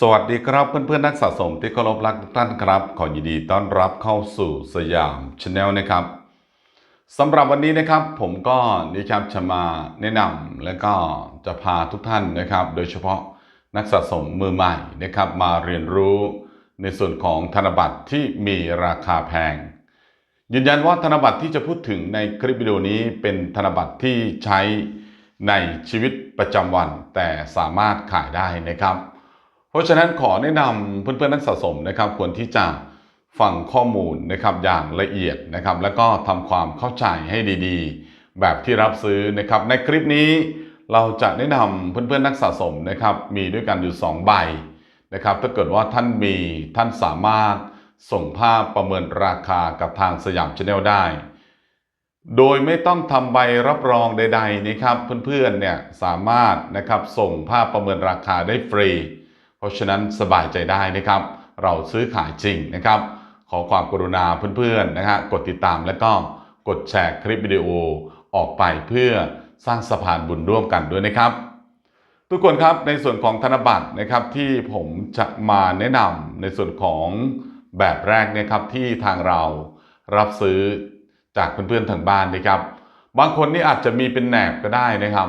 สวัสดีครับเพื่อนๆนักสะสมที่เคารพรักทุกท่านครับ ขอยินดีต้อนรับเข้าสู่สยามชาแนลนะครับสำหรับวันนี้นะครับผมก็นะครับจะมาแนะนำและก็จะพาทุกท่านนะครับ โดยเฉพาะนักสะสมมือใหม่นะครับ มาเรียนรู้ในส่วนของธนบัตรที่มีราคาแพง ยืนยันว่าธนบัตรที่จะพูดถึงในคลิปวิดีโอนี้เป็นธนบัตรที่ใช้ในชีวิตประจำวัน แต่สามารถขายได้นะครับ เพราะฉะนั้นขอแนะนำเพื่อนๆนักสะสมนะครับควรที่จะฟังข้อมูลนะครับอย่างละเอียดนะครับ แล้วก็ทำความเข้าใจให้ดีๆ แบบที่รับซื้อนะครับ ในคลิปนี้เราจะแนะนำเพื่อนๆนักสะสมนะครับมีด้วยกันอยู่ 2 ใบนะครับถ้าเกิดว่าท่านมีท่านสามารถส่งภาพประเมินราคากับทางสยามชาแนลได้ โดยไม่ต้องทำใบรับรองใด ๆนะครับ เพื่อนๆเนี่ยสามารถนะครับส่งภาพประเมินราคาได้ฟรี ราะฉะนั้นสบายใจได้นะครับ เราซื้อขายจริงนะครับ ขอความกรุณาเพื่อนๆนะฮะกดติดตามและก็กดแชร์คลิปวิดีโอออกไปเพื่อสร้างสะพานบุญร่วมกันด้วยนะครับ ทุกคนครับในส่วนของธนบัตรนะครับที่ผมจะมาแนะนำในส่วนของแบบแรกนะครับที่ทางเรารับซื้อจากเพื่อนๆทางบ้านนะครับ บางคนนี่อาจจะมีเป็นแหนบก็ได้นะครับ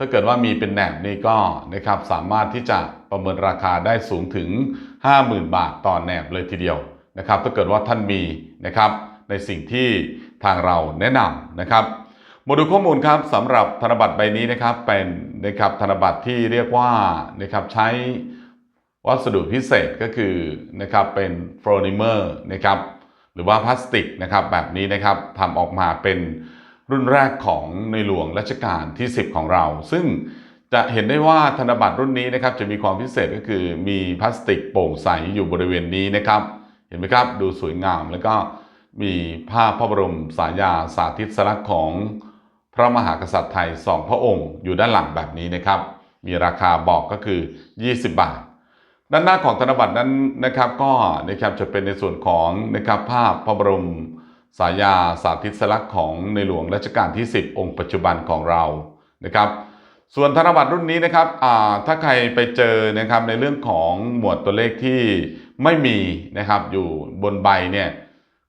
ถ้าเกิดว่ามีเป็นแหนบนี่ก็นะครับสามารถที่จะประเมินราคาได้สูงถึง 50,000 บาทต่อแหนบเลยทีเดียวนะครับถ้าเกิดว่าท่านมีนะครับในสิ่งที่ทางเราแนะนำนะครับมาดูข้อมูลครับสำหรับธนบัตรใบนี้นะครับเป็นนะครับธนบัตรที่เรียกว่านะครับใช้วัสดุพิเศษก็คือนะครับเป็นโฟลิเมอร์นะครับหรือว่าพลาสติกนะครับแบบนี้นะครับทำออกมาเป็น รุ่นแรกของในหลวงรัชกาลที่ 10 ของเรา ซึ่งจะเห็นได้ว่าธนบัตรรุ่นนี้นะครับจะมีความพิเศษก็คือมีพลาสติกโปร่งใสอยู่บริเวณนี้นะครับ เห็นไหมครับดูสวยงามแล้วก็มีภาพพระบรมสายาสาธิตสลักษณ์ของพระมหากษัตริย์ไทยสองพระองค์อยู่ด้านหลังแบบนี้นะครับ มีราคาบอกก็คือ 20 บาท ด้านหน้าของธนบัตรนั้นนะครับก็นะครับจะเป็นในส่วนของนะครับภาพพระบรม สายาสาธิตสลักษณ์ของในหลวงรัชกาลที่ 10 องค์ปัจจุบันของเรานะครับ ส่วนธนบัตรรุ่นนี้นะครับถ้าใครไปเจอนะครับในเรื่องของหมวดตัวเลขที่ไม่มีนะครับอยู่บนใบเนี่ย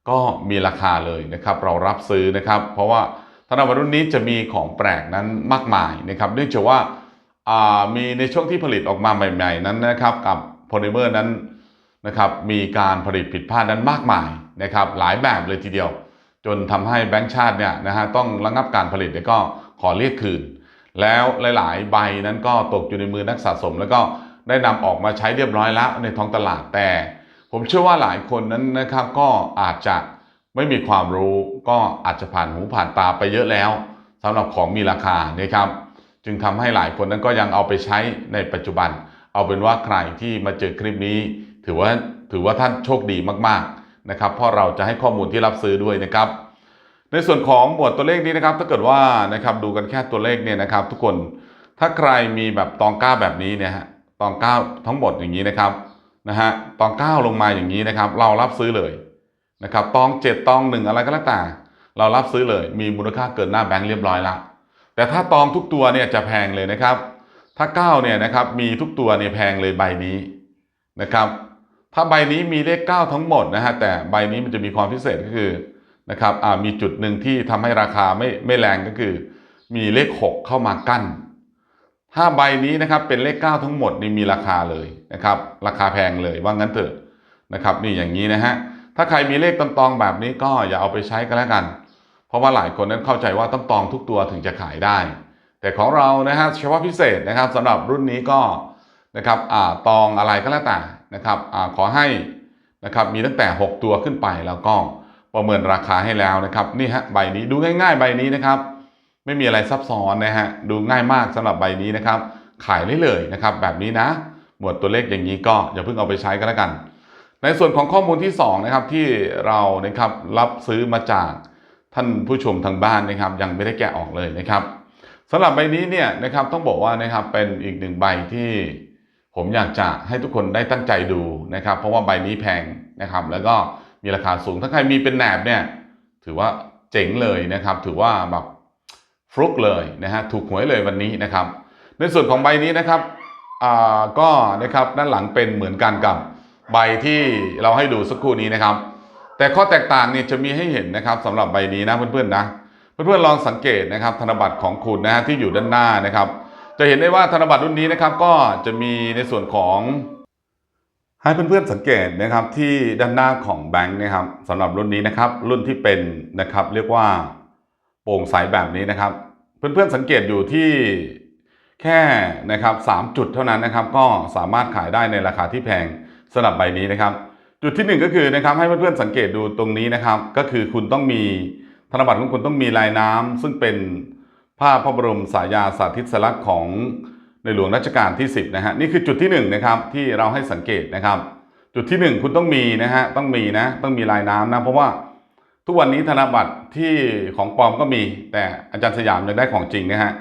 ก็มีราคาเลยนะครับ เรารับซื้อนะครับ เพราะว่าธนบัตรรุ่นนี้จะมีของแปลกนั้นมากมายนะครับเนื่องจากว่าอ่ามีในช่วงที่ผลิตออกมาใหม่ ๆ นั้นนะครับกับโพลิเมอร์นั้นนะครับมีการผลิตผิดพลาดนั้นมากมาย นะครับหลายแบบเลยทีเดียว จนทำให้แบงก์ชาติเนี่ยนะฮะต้องระงับการผลิตแล้วก็ขอเรียกคืน แล้วหลาย ๆ ใบนั้นก็ตกอยู่ในมือนักสะสม แล้วก็ได้นำออกมาใช้เรียบร้อยแล้วในท้องตลาดแต่ ผมเชื่อว่าหลายคนนั้นนะครับก็อาจจะไม่มีความรู้ก็อาจจะผ่านหูผ่านตาไปเยอะแล้วสำหรับของมีราคานะครับจึงทำให้หลายคนนั้นก็ยังเอาไปใช้ในปัจจุบัน เอาเป็นว่าใครที่มาเจอคลิปนี้ ถือว่าถือว่าท่านโชคดีมากๆ นะครับเพราะเราจะให้ข้อมูลที่รับซื้อด้วยนะครับ ในส่วนของหมวดตัวเลขนี้นะครับ ถ้าเกิดว่านะครับดูกันแค่ตัวเลขเนี่ยนะครับ ทุกคนถ้าใครมีแบบตองเก้าแบบนี้เนี่ยฮะตองเก้าทั้งหมดอย่างนี้นะครับนะฮะตองเก้าลงมาอย่างนี้นะครับ เรารับซื้อเลยนะครับตองเจ็ดตองหนึ่งอะไรก็แล้วแต่เรารับซื้อเลย มีมูลค่าเกินหน้าแบงค์เรียบร้อยล้วแต่ถ้าตองทุกตัวเนี่ยจะแพงเลยนะครับ ถ้าเก้าเนี่ยนะครับมีทุกตัวเนี่ยแพงเลยใบนี้นะครับ ถ้าใบนี้มีเลขเก้าทั้งหมดนะฮะแต่ใบนี้มันจะมีความพิเศษก็คือนะครับมีจุดหนึ่งที่ทำให้ราคาไม่ไม่แรงก็คือ มีเลขหกเข้ามากั้น ถ้าใบนี้นะครับเป็นเลขเก้าทั้งหมดนี่มีราคาเลยนะครับราคาแพงเลยว่างั้นเถอะนะครับนี่อย่างนี้นะฮะถ้าใครมีเลขตองแบบนี้ก็อย่าเอาไปใช้ก็แล้วกัน เพราะว่าหลายคนนั้นเข้าใจว่าต้องตองทุกตัวถึงจะขายได้ แต่ของเรานะฮะเฉพาะพิเศษนะครับสำหรับรุ่นนี้ก็นะครับอ่าตองอะไรก็แล้วแต่ นะครับอขอให้นะครับมีตั้งแต่ 6 ตัวขึ้นไปแล้วก็ประเมินราคาให้แล้วนะครับนี่ฮะใบนี้ดูง่าย ๆ ใบนี้นะครับ ไม่มีอะไรซับซ้อนนะฮะดูง่ายมากสำหรับใบนี้นะครับ ขายได้เลยนะครับ แบบนี้นะ หมวดตัวเลขอย่างนี้ก็อย่าเพิ่งเอาไปใช้ก็แล้วกัน ในส่วนของข้อมูลที่สองนะครับที่เรานะครับรับซื้อมาจากท่านผู้ชมทางบ้านนะครับ ยังไม่ได้แกะออกเลยนะครับสำหรับใบนี้เนี่ยนะครับต้องบอกว่านะครับเป็นอีกหนึ่งใบที่ ผมอยากจะให้ทุกคนได้ตั้งใจดูนะครับ เพราะว่าใบนี้แพงนะครับ แล้วก็มีราคาสูง ถ้าใครมีเป็นแหนบเนี่ยถือว่าเจ๋งเลยนะครับ ถือว่าแบบฟลุกเลยนะฮะ ถูกหวยเลยวันนี้นะครับ ในส่วนของใบนี้นะครับอ่าก็นะครับด้านหลังเป็นเหมือนกันกับใบที่เราให้ดูสักครู่นี้นะครับ แต่ข้อแตกต่างเนี่ยจะมีให้เห็นนะครับสำหรับใบนี้นะเพื่อนๆนะเพื่อนๆลองสังเกตนะครับธนบัตรของคุณนะฮะที่อยู่ด้านหน้านะครับ จะเห็นได้ว่าธนบัตรรุ่นนี้นะครับก็จะมีในส่วนของให้เพื่อนๆสังเกตนะครับที่ด้านหน้าของแบงค์นะครับสำหรับรุ่นนี้นะครับ รุ่นที่เป็นนะครับ เรียกว่าโปร่งใสแบบนี้นะครับ เพื่อนๆสังเกตอยู่ที่แค่นะครับสามจุดเท่านั้นนะครับ ก็สามารถขายได้ในราคาที่แพงสำหรับใบนี้นะครับ จุดที่หนึ่งก็คือนะครับ ให้เพื่อนๆสังเกตดูตรงนี้นะครับ ก็คือคุณต้องมีธนบัตรของคุณต้องมีลายน้ำซึ่งเป็น ภาพพระบรมสายาสาธิสลักษณ์ของในหลวงรัชกาลที่ 10นะฮะนี่คือจุดที่หนึ่งนะครับที่เราให้สังเกตนะครับ จุดที่หนึ่งคุณต้องมีนะฮะต้องมีนะต้องมีลายน้ำนะเพราะว่าทุกวันนี้ธนบัตรที่ของปลอมก็มี แต่อาจารย์สยามยังได้ของจริงนะฮะ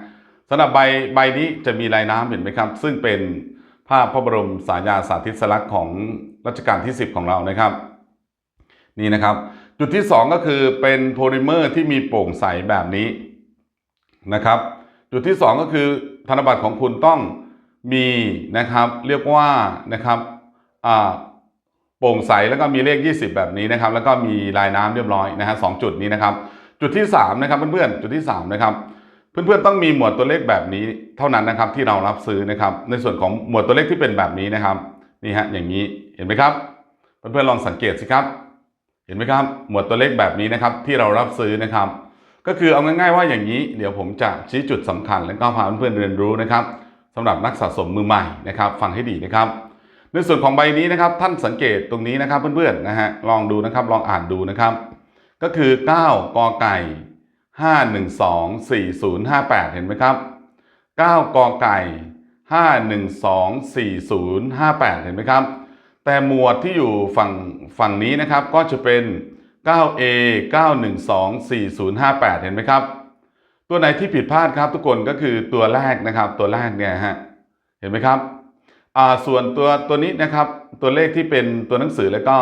สำหรับใบใบนี้จะมีลายน้ำเห็นไหมครับ ซึ่งเป็นภาพพระบรมสายาสาธิสลักษณ์ของรัชกาลที่ 10 ของเรานะครับ นี่นะครับ จุดที่ 2 ก็คือเป็นโพลิเมอร์ที่มีโปร่งใสแบบนี้ นะครับ จุดที่ 2 ก็คือธนบัตรของคุณต้องมีนะครับเรียกว่านะครับโปร่งใสแล้วก็มีเลข 20 แบบนี้นะครับ แล้วก็มีลายน้ำเรียบร้อยนะฮะสองจุดนี้นะครับ จุดที่ 3 นะครับเพื่อนๆจุดที่ 3 นะครับเพื่อนๆต้องมีหมวดตัวเลขแบบนี้เท่านั้นนะครับที่เรารับซื้อนะครับ ในส่วนของหมวดตัวเลขที่เป็นแบบนี้นะครับนี่ฮะอย่างนี้เห็นไหมครับ เพื่อนๆลองสังเกตสิครับ เห็นไหมครับ หมวดตัวเลขแบบนี้นะครับที่เรารับซื้อนะครับ ก็คือเอาง่ายๆว่าอย่างนี้ เดี๋ยวผมจะชี้จุดสำคัญและก็พาเพื่อนๆเรียนรู้นะครับสำหรับนักสะสมมือใหม่นะครับฟังให้ดีนะครับ ในส่วนของใบนี้นะครับท่านสังเกตตรงนี้นะครับเพื่อนๆนะฮะลองดูนะครับลองอ่านดูนะครับ ก็คือ 9กอไก่ 5124058 เห็นไหมครับ 9กอไก่ 5124058 เห็นไหมครับ แต่หมวดที่อยู่ฝั่งฝั่งนี้นะครับก็จะเป็น 9A 9124058 เห็นไหมครับ ตัวไหนที่ผิดพลาดครับทุกคนก็คือตัวแรกนะครับ ตัวแรกเนี่ยฮะเห็นไหมครับอ่าส่วนตัวตัวนี้นะครับ ตัวเลขที่เป็นตัวหนังสือแล้วก็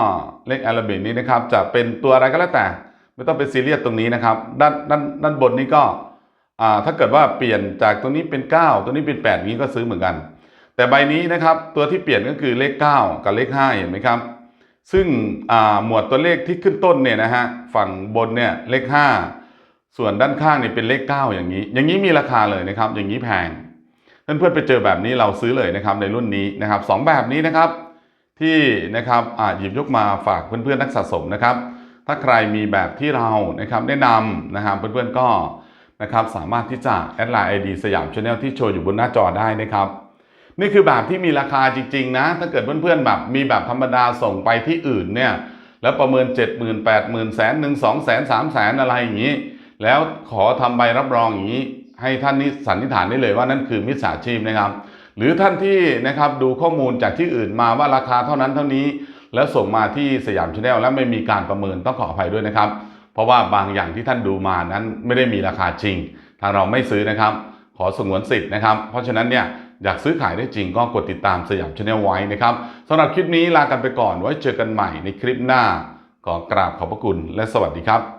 เลขอารบิกนี้นะครับ จะเป็นตัวอะไรก็แล้วแต่ ไม่ต้องเป็นซีเรียสตรงนี้นะครับ ด้านด้านด้านบนนี้ก็อ่าถ้าเกิดว่าเปลี่ยนจากตัวนี้เป็น 9 ตัวนี้เป็น8นี้ก็ซื้อเหมือนกัน แต่ใบนี้นะครับ ตัวที่เปลี่ยนก็คือเลข 9 กับเลข5เห็นไหมครับ ซึ่งหมวดตัวเลขที่ขึ้นต้นเนี่ยนะฮะฝั่งบนเนี่ยเลข 5 ส่วนด้านข้างเนี่ยเป็นเลข 9 อย่างนี้ อย่างนี้มีราคาเลยนะครับ อย่างนี้แพงเพื่อนๆไปเจอแบบนี้เราซื้อเลยนะครับในรุ่นนี้นะครับสองแบบนี้นะครับ ที่นะครับอ่าหยิบยกมาฝากเพื่อนๆนักสะสมนะครับ ถ้าใครมีแบบที่เรานะครับแนะนำนะครับเพื่อนๆก็นะครับสามารถที่จะแอดไลน์ไอดีสยามชาแนลที่โชว์อยู่บนหน้าจอได้นะครับ นี่คือแบบที่มีราคาจริง ๆ นะ ถ้าเกิดเพื่อนๆแบบมีแบบธรรมดาส่งไปที่อื่นเนี่ย แล้วประเมิน 7 0 0 0 0 8 0 0 0 0แสนหนึ่งสองแสนสามแสนอะไรอย่างนี้ แล้วขอทำใบรับรองอย่างนี้ ให้ท่านนี้สันนิษฐานได้เลยว่านั่นคือมิจฉาชีพนะครับ หรือท่านที่นะครับดูข้อมูลจากที่อื่นมาว่าราคาเท่านั้นเท่านี้ แล้วส่งมาที่สยามชาแนลแล้วไม่มีการประเมินต้องขออภัยด้วยนะครับ เพราะว่าบางอย่างที่ท่านดูมานั้นไม่ได้มีราคาจริง ทางเราไม่ซื้อนะครับ ขอสงวนสิทธิ์นะครับ เพราะฉะนั้นเนี่ย อยากซื้อขายได้จริงก็กดติดตามสยามชาแนลไว้นะครับสำหรับคลิปนี้ลากันไปก่อนไว้เจอกันใหม่ในคลิปหน้า ขอกราบขอบพระคุณและสวัสดีครับ